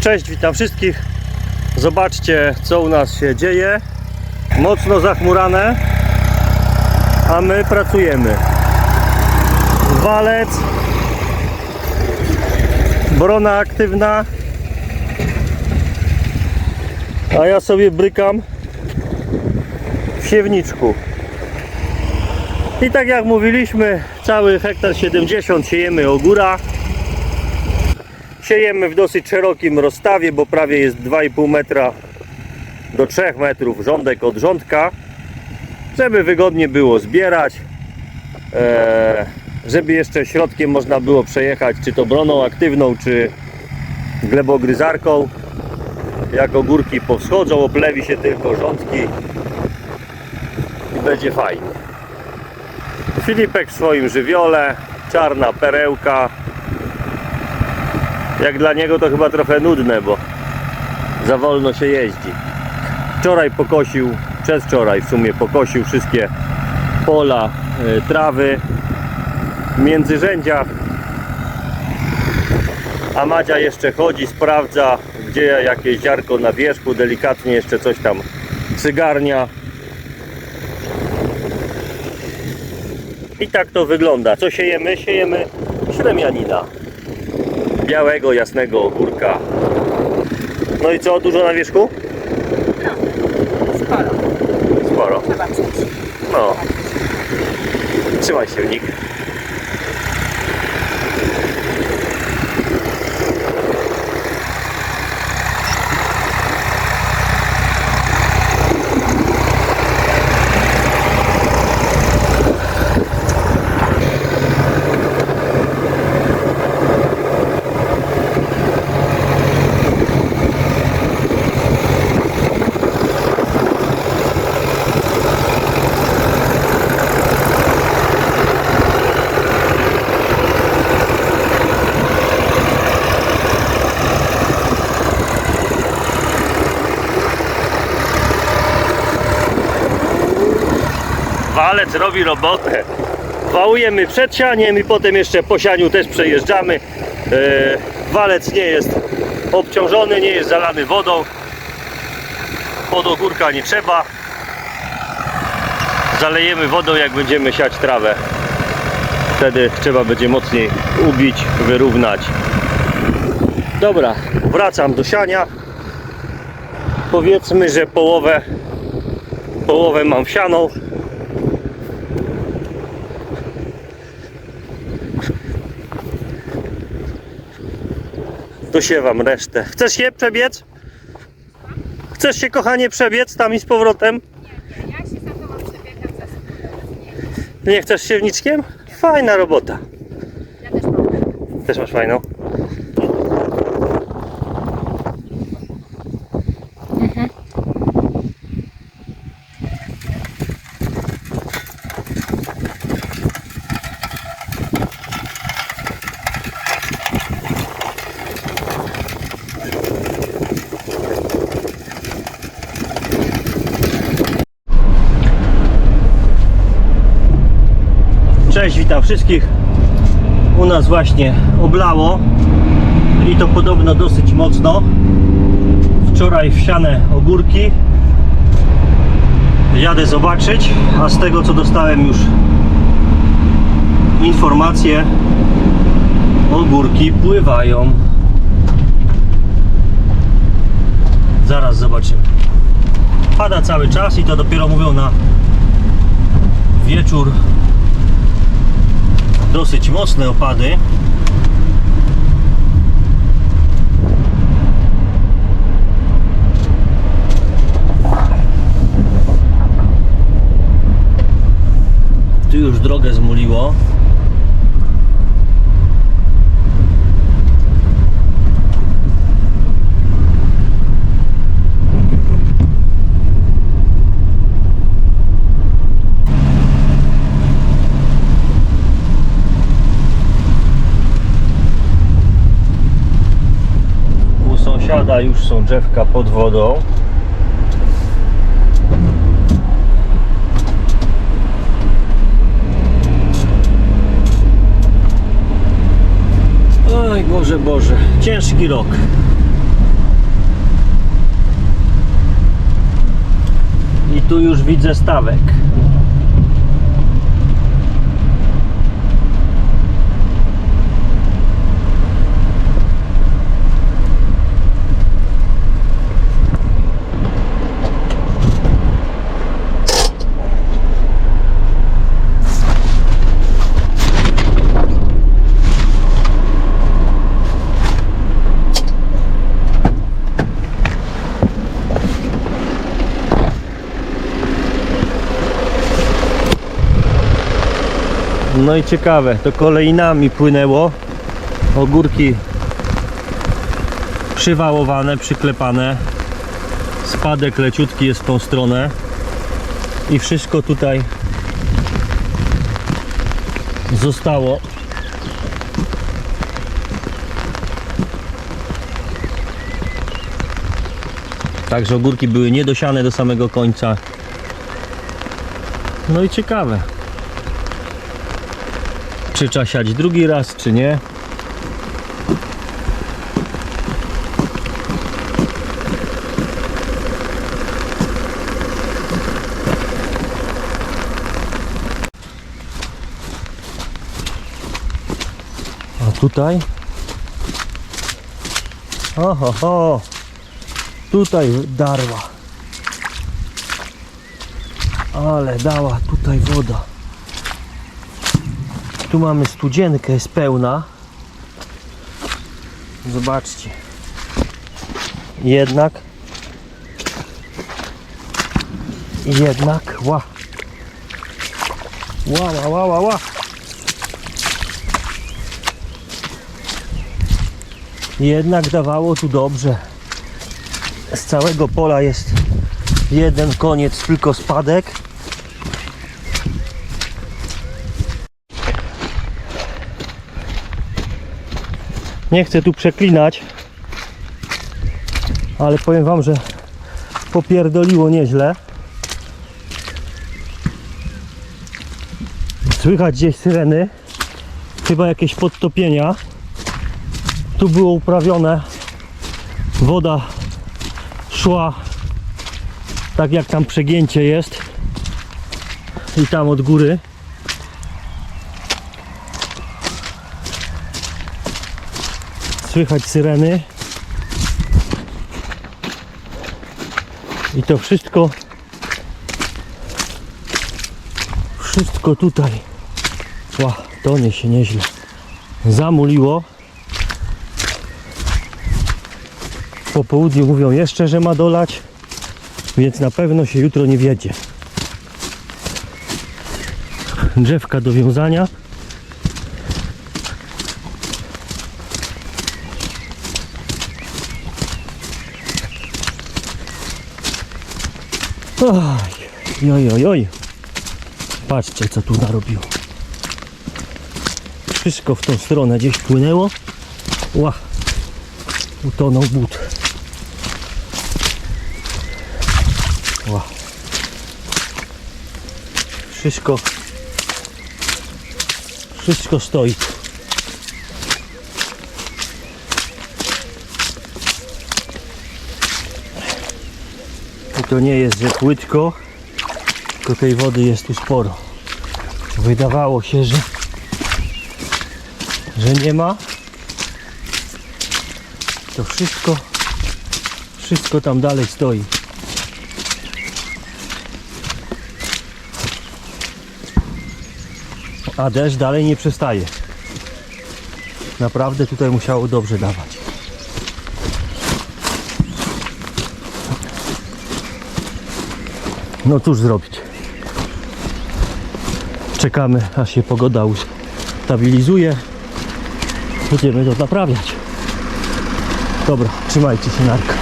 Cześć, witam wszystkich. Zobaczcie, co u nas się dzieje. Mocno zachmurane, a my pracujemy. Walec, brona aktywna, a ja sobie brykam w siewniczku. I tak jak mówiliśmy, cały hektar 70 siejemy ogóra. Siejemy w dosyć szerokim rozstawie, bo prawie jest 2,5 metra do 3 metrów rządek od rządka, żeby wygodnie było zbierać, e, żeby jeszcze środkiem można było przejechać, czy to broną aktywną, czy glebogryzarką. Jak ogórki powschodzą, oplewi się tylko rządki i będzie fajnie. Filipek w swoim żywiole, czarna perełka, jak dla niego to chyba trochę nudne, bo za wolno się jeździ. Wczoraj pokosił, przedwczoraj w sumie pokosił wszystkie pola, y, trawy w międzyrzędziach. A Madzia jeszcze chodzi, sprawdza, gdzie jakieś ziarko na wierzchu, delikatnie jeszcze coś tam przygarnia. I tak to wygląda. Co siejemy? Siejemy śremianina białego, jasnego ogórka. No i co, dużo na wierzchu? Sporo. Sporo. Chyba coś. No. Trzymaj się, Nik. Walec robi robotę. Wałujemy przed sianiem i potem jeszcze po sianiu też przejeżdżamy. E, Walec nie jest obciążony, nie jest zalany wodą. Pod ogórka nie trzeba. Zalejemy wodą jak będziemy siać trawę. Wtedy trzeba będzie mocniej ubić, wyrównać. Dobra, wracam do siania. Powiedzmy, że połowę połowę mam wsianą. Dosiewam resztę. Chcesz się przebiec? Chcesz się kochanie przebiec tam i z powrotem? Ja się za tobą przebiegam za sobą. Nie chcesz siewniczkiem? Fajna robota. Ja też mogę. Też masz fajną. Cześć, witam wszystkich. U nas właśnie oblało i to podobno dosyć mocno. Wczoraj wsiane ogórki. Jadę zobaczyć, a z tego co dostałem już informacje, ogórki pływają. Zaraz zobaczymy. Pada cały czas i to dopiero mówią na wieczór dosyć mocne opady. Tu już drogę zmuliło. już są drzewka pod wodą. Oj Boże, Boże, ciężki rok. I tu już widzę stawek. No i ciekawe, to kolejnami płynęło. Ogórki przywałowane, przyklepane. Spadek leciutki jest w tą stronę. I wszystko tutaj zostało. Także ogórki były niedosiane do samego końca. No i ciekawe czy trzeba siać drugi raz, czy nie. A tutaj? Oho, ho. tutaj darła. Ale dała tutaj woda. Tu mamy studzienkę, jest pełna. Zobaczcie. Jednak. Jednak. Ła. Ła, ła, ła, ła, ła. Jednak dawało tu dobrze. Z całego pola jest jeden koniec, tylko spadek. Nie chcę tu przeklinać, ale powiem Wam, że popierdoliło nieźle. Słychać gdzieś syreny, chyba jakieś podtopienia. Tu było uprawione, woda szła tak jak tam przegięcie jest i tam od góry. Słychać syreny. I to wszystko wszystko tutaj. Ła, tonie się nieźle. Zamuliło. Po południu mówią jeszcze, że ma dolać więc na pewno się jutro nie wiedzie. Drzewka do wiązania Oj, oj, oj, oj. Patrzcie, co tu narobiło. Wszystko w tą stronę gdzieś płynęło. Ła, utonął but. Ła. Wszystko, wszystko stoi. To nie jest, że płytko, tylko tej wody jest tu sporo. Wydawało się, że, że nie ma. To wszystko, wszystko tam dalej stoi. A deszcz dalej nie przestaje. Naprawdę tutaj musiało dobrze dawać. No cóż zrobić. Czekamy aż się pogoda ustabilizuje. Będziemy to naprawiać. Dobra, trzymajcie się narka.